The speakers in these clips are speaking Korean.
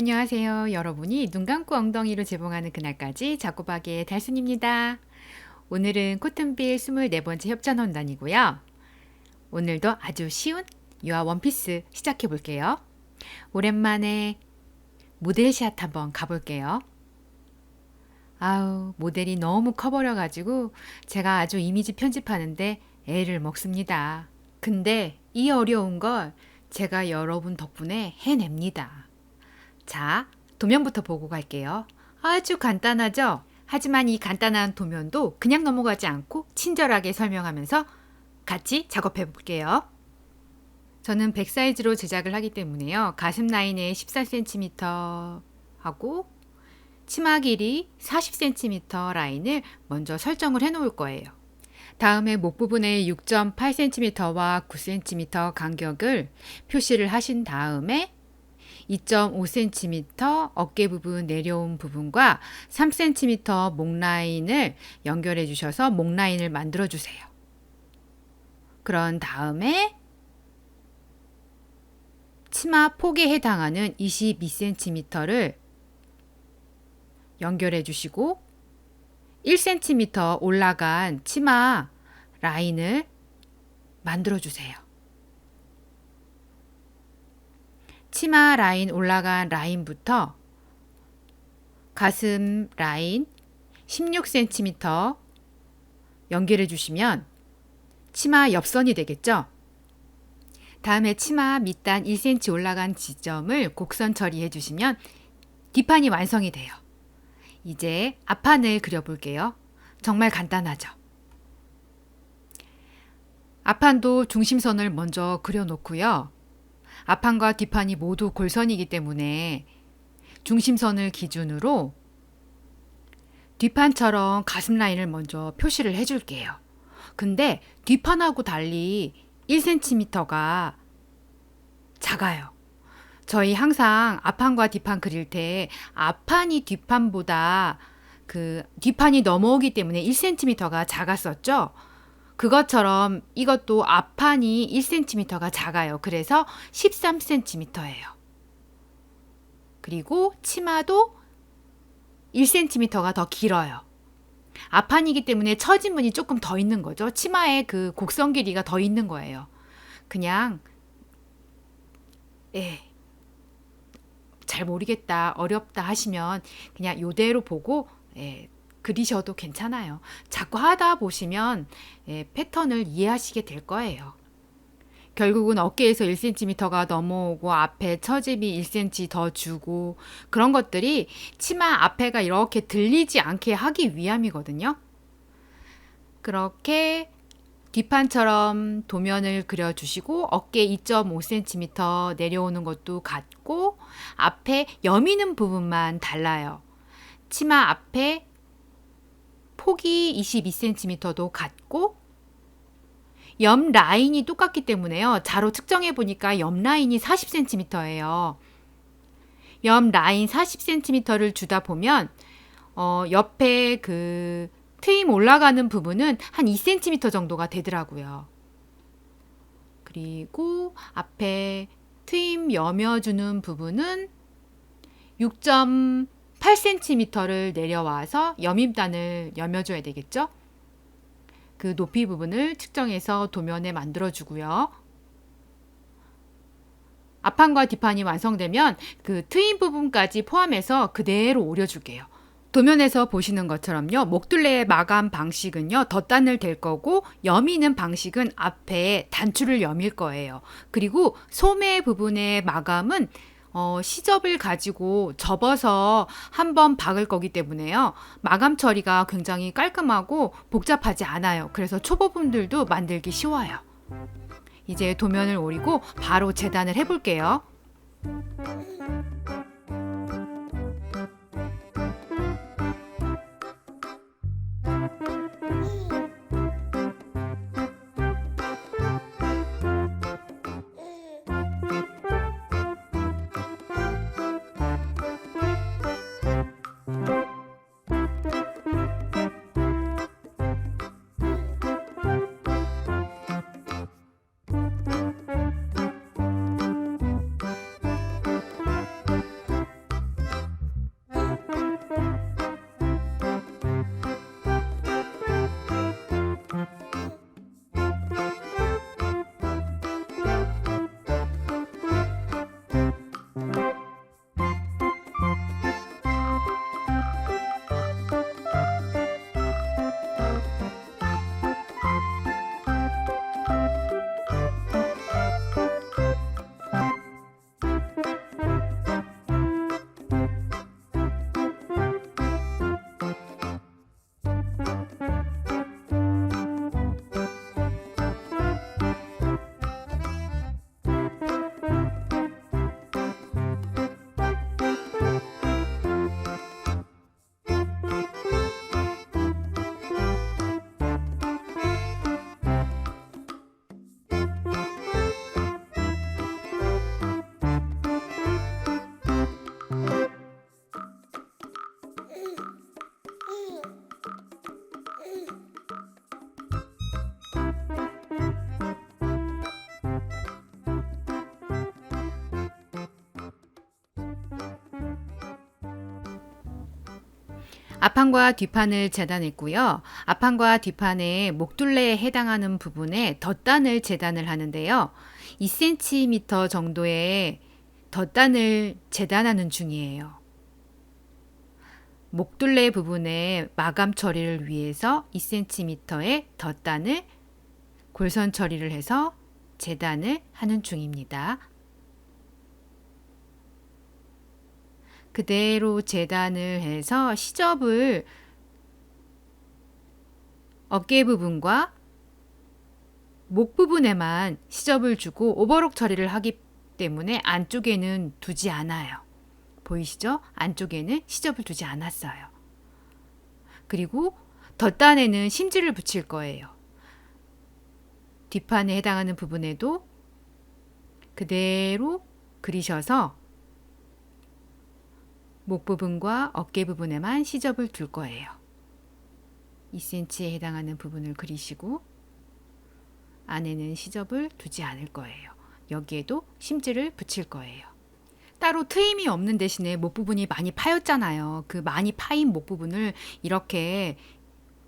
안녕하세요. 여러분이 눈 감고 엉덩이로 재봉하는 그날까지 자꾸박의 달순입니다. 오늘은 코튼빌 24번째 협찬원단이고요. 오늘도 아주 쉬운 유아 원피스 시작해 볼게요. 오랜만에 모델샷 한번 가볼게요. 아우, 모델이 너무 커버려가지고 제가 아주 이미지 편집하는데 애를 먹습니다. 근데 이 어려운 걸 제가 여러분 덕분에 해냅니다. 자, 도면부터 보고 갈게요. 아주 간단하죠? 하지만 이 간단한 도면도 그냥 넘어가지 않고 친절하게 설명하면서 같이 작업해 볼게요. 저는 100 사이즈로 제작을 하기 때문에요. 가슴 라인에 14cm 하고 치마 길이 40cm 라인을 먼저 설정을 해 놓을 거예요. 다음에 목 부분에 6.8cm와 9cm 간격을 표시를 하신 다음에 2.5cm 어깨 부분 내려온 부분과 3cm 목 라인을 연결해 주셔서 목 라인을 만들어 주세요. 그런 다음에 치마 폭에 해당하는 22cm를 연결해 주시고 1cm 올라간 치마 라인을 만들어 주세요. 치마 라인 올라간 라인부터 가슴 라인 16cm 연결해 주시면 치마 옆선이 되겠죠? 다음에 치마 밑단 1cm 올라간 지점을 곡선 처리해 주시면 뒷판이 완성이 돼요. 이제 앞판을 그려볼게요. 정말 간단하죠? 앞판도 중심선을 먼저 그려놓고요. 앞판과 뒷판이 모두 골선이기 때문에 중심선을 기준으로 뒷판처럼 가슴 라인을 먼저 표시를 해줄게요. 근데 뒷판하고 달리 1cm가 작아요. 저희 항상 앞판과 뒷판 그릴 때 앞판이 뒷판보다 그 뒷판이 넘어오기 때문에 1cm가 작았었죠. 그것처럼 이것도 앞판이 1cm가 작아요. 그래서 13cm예요. 그리고 치마도 1cm가 더 길어요. 앞판이기 때문에 처진문이 조금 더 있는 거죠. 치마에 그 곡선 길이가 더 있는 거예요. 그냥 예. 잘 모르겠다, 어렵다 하시면 그냥 요대로 보고 예, 그리셔도 괜찮아요. 자꾸 하다 보시면 예, 패턴을 이해하시게 될 거예요. 결국은 어깨에서 1cm가 넘어오고 앞에 처집이 1cm 더 주고 그런 것들이 치마 앞에가 이렇게 들리지 않게 하기 위함이거든요. 그렇게 뒷판처럼 도면을 그려주시고 어깨 2.5cm 내려오는 것도 같고 앞에 여미는 부분만 달라요. 치마 앞에 폭이 22cm도 같고 옆 라인이 똑같기 때문에요. 자로 측정해 보니까 옆 라인이 40cm예요. 옆 라인 40cm를 주다 보면 어, 옆에 그 트임 올라가는 부분은 한 2cm 정도가 되더라고요. 그리고 앞에 트임 여며주는 부분은 6.8cm를 내려와서 여밈단을 여며줘야 되겠죠? 그 높이 부분을 측정해서 도면에 만들어주고요. 앞판과 뒷판이 완성되면 그 트임 부분까지 포함해서 그대로 오려줄게요. 도면에서 보시는 것처럼요. 목둘레의 마감 방식은요. 덧단을 댈 거고 여미는 방식은 앞에 단추를 여밀 거예요. 그리고 소매 부분의 마감은 어, 시접을 가지고 접어서 한번 박을 거기 때문에요. 마감 처리가 굉장히 깔끔하고 복잡하지 않아요. 그래서 초보분들도 만들기 쉬워요. 이제 도면을 오리고 바로 재단을 해볼게요. 앞판과 뒷판을 재단했고요. 앞판과 뒷판의 목둘레에 해당하는 부분에 덧단을 재단을 하는데요. 2cm 정도의 덧단을 재단하는 중이에요. 목둘레 부분에 마감 처리를 위해서 2cm의 덧단을 골선 처리를 해서 재단을 하는 중입니다. 그대로 재단을 해서 시접을 어깨 부분과 목 부분에만 시접을 주고 오버록 처리를 하기 때문에 안쪽에는 두지 않아요. 보이시죠? 안쪽에는 시접을 두지 않았어요. 그리고 덧단에는 심지를 붙일 거예요. 뒷판에 해당하는 부분에도 그대로 그리셔서 목 부분과 어깨 부분에만 시접을 둘 거예요. 2cm에 해당하는 부분을 그리시고 안에는 시접을 두지 않을 거예요. 여기에도 심지를 붙일 거예요. 따로 트임이 없는 대신에 목 부분이 많이 파였잖아요. 그 많이 파인 목 부분을 이렇게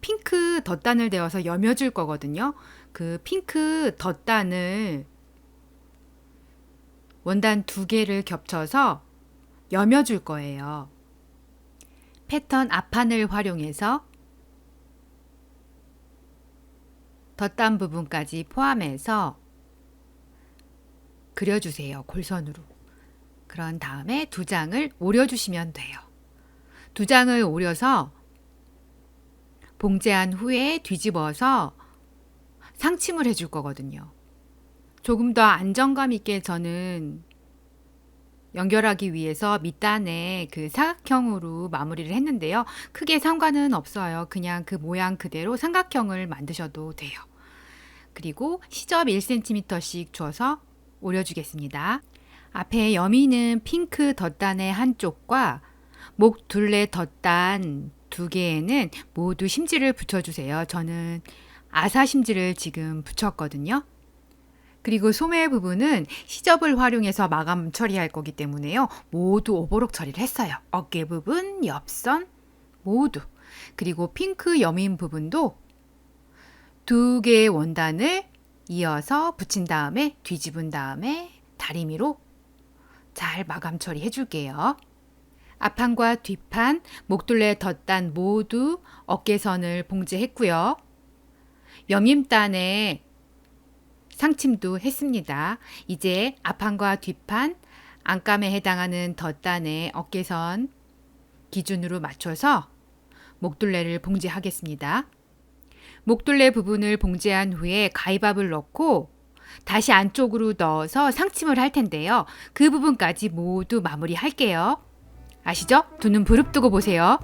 핑크 덧단을 대어서 여며줄 거거든요. 그 핑크 덧단을 원단 두 개를 겹쳐서 여며줄 거예요. 패턴 앞판을 활용해서 덧단 부분까지 포함해서 그려주세요. 골선으로. 그런 다음에 두 장을 오려주시면 돼요. 두 장을 오려서 봉제한 후에 뒤집어서 상침을 해줄 거거든요. 조금 더 안정감 있게 저는 연결하기 위해서 밑단에 그 사각형으로 마무리를 했는데요. 크게 상관은 없어요. 그냥 그 모양 그대로 삼각형을 만드셔도 돼요. 그리고 시접 1cm씩 줘서 오려주겠습니다. 앞에 여미는 핑크 덧단의 한쪽과 목 둘레 덧단 두 개에는 모두 심지를 붙여주세요. 저는 아사 심지를 지금 붙였거든요. 그리고 소매 부분은 시접을 활용해서 마감 처리할 거기 때문에요. 모두 오버록 처리를 했어요. 어깨 부분, 옆선 모두. 그리고 핑크 여민 부분도 두 개의 원단을 이어서 붙인 다음에 뒤집은 다음에 다리미로 잘 마감 처리해 줄게요. 앞판과 뒷판, 목둘레 덧단 모두 어깨선을 봉제했고요. 염임단에 상침도 했습니다. 이제 앞판과 뒷판, 안감에 해당하는 덧단의 어깨선 기준으로 맞춰서 목둘레를 봉제하겠습니다. 목둘레 부분을 봉제한 후에 가위밥을 넣고 다시 안쪽으로 넣어서 상침을 할 텐데요. 그 부분까지 모두 마무리 할게요. 아시죠? 두 눈 부릅뜨고 보세요.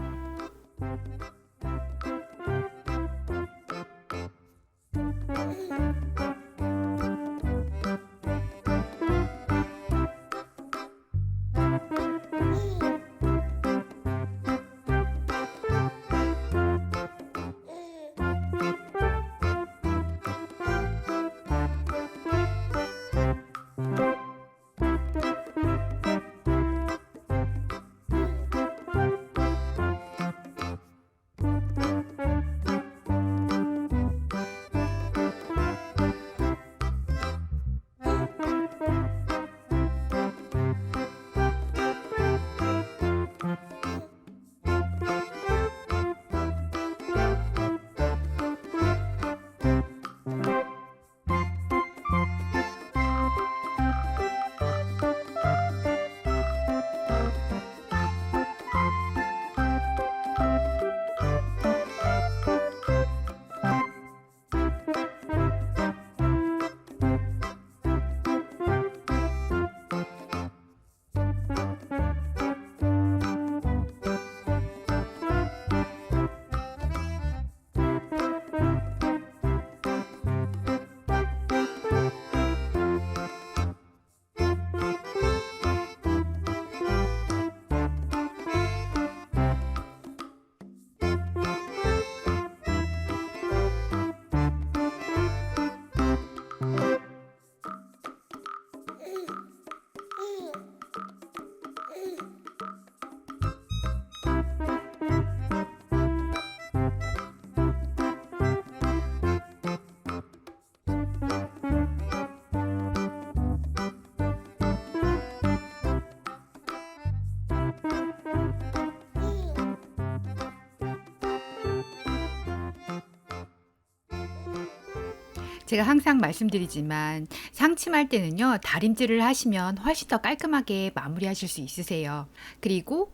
제가 항상 말씀드리지만 상침할 때는요 다림질을 하시면 훨씬 더 깔끔하게 마무리하실 수 있으세요. 그리고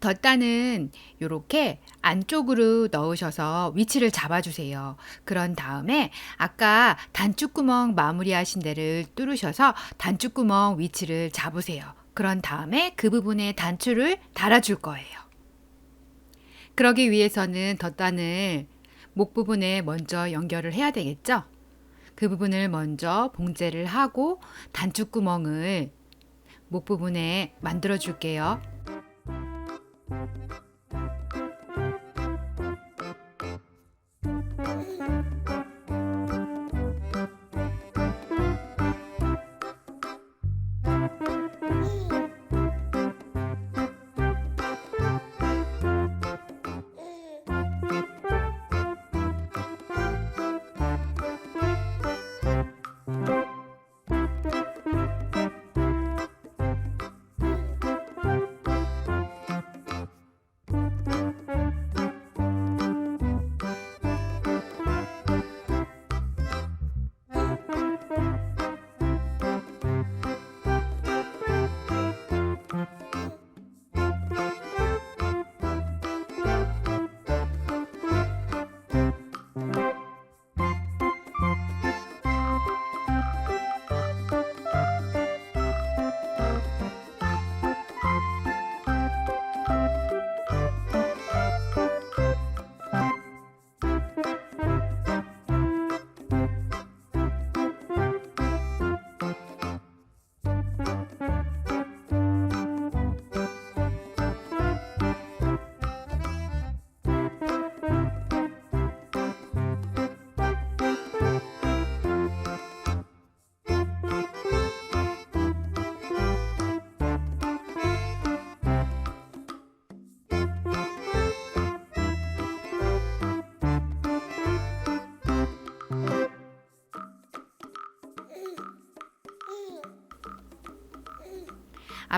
덧단은 이렇게 안쪽으로 넣으셔서 위치를 잡아주세요. 그런 다음에 아까 단추구멍 마무리하신 데를 뚫으셔서 단추구멍 위치를 잡으세요. 그런 다음에 그 부분에 단추를 달아줄 거예요. 그러기 위해서는 덧단을 목 부분에 먼저 연결을 해야 되겠죠? 그 부분을 먼저 봉제를 하고 단추구멍을 목 부분에 만들어 줄게요.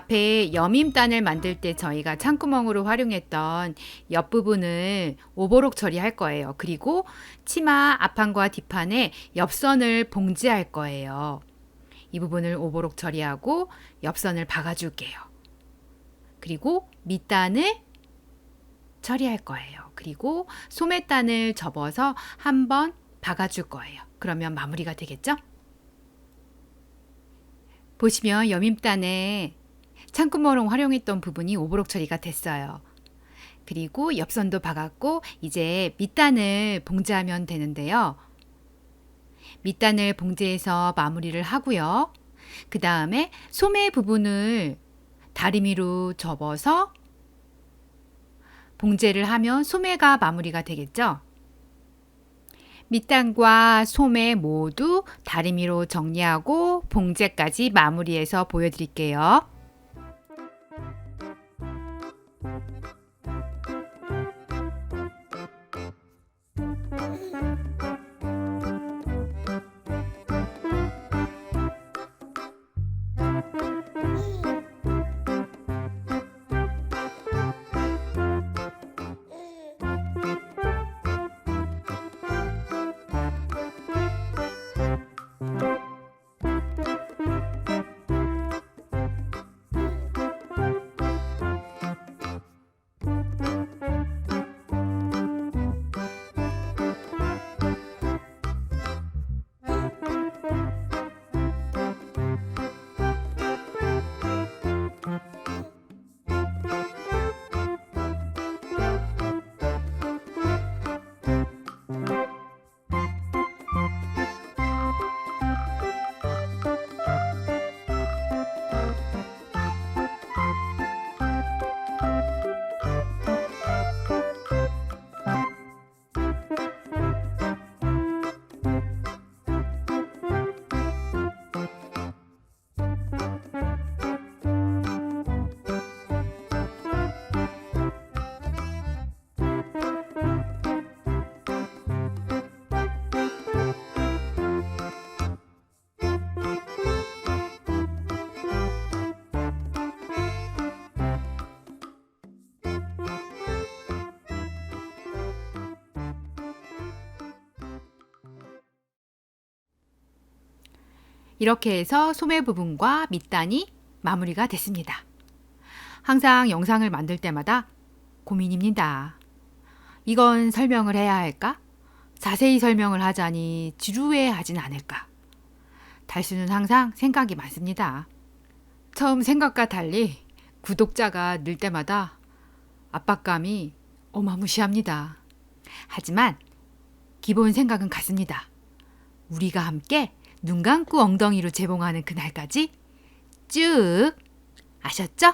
앞에 여밈단을 만들 때 저희가 창구멍으로 활용했던 옆부분을 오버록 처리할 거예요. 그리고 치마 앞판과 뒷판에 옆선을 봉지할 거예요. 이 부분을 오버록 처리하고 옆선을 박아줄게요. 그리고 밑단을 처리할 거예요. 그리고 소매단을 접어서 한번 박아줄 거예요. 그러면 마무리가 되겠죠? 보시면 여밈단에 창구멍을 활용했던 부분이 오버록 처리가 됐어요. 그리고 옆선도 박았고 이제 밑단을 봉제하면 되는데요. 밑단을 봉제해서 마무리를 하고요. 그 다음에 소매 부분을 다리미로 접어서 봉제를 하면 소매가 마무리가 되겠죠. 밑단과 소매 모두 다리미로 정리하고 봉제까지 마무리해서 보여드릴게요. 이렇게 해서 소매 부분과 밑단이 마무리가 됐습니다. 항상 영상을 만들 때마다 고민입니다. 이건 설명을 해야 할까? 자세히 설명을 하자니 지루해 하진 않을까? 달수는 항상 생각이 많습니다. 처음 생각과 달리 구독자가 늘 때마다 압박감이 어마무시합니다. 하지만 기본 생각은 같습니다. 우리가 함께 눈 감고 엉덩이로 재봉하는 그날까지 쭉 아셨죠?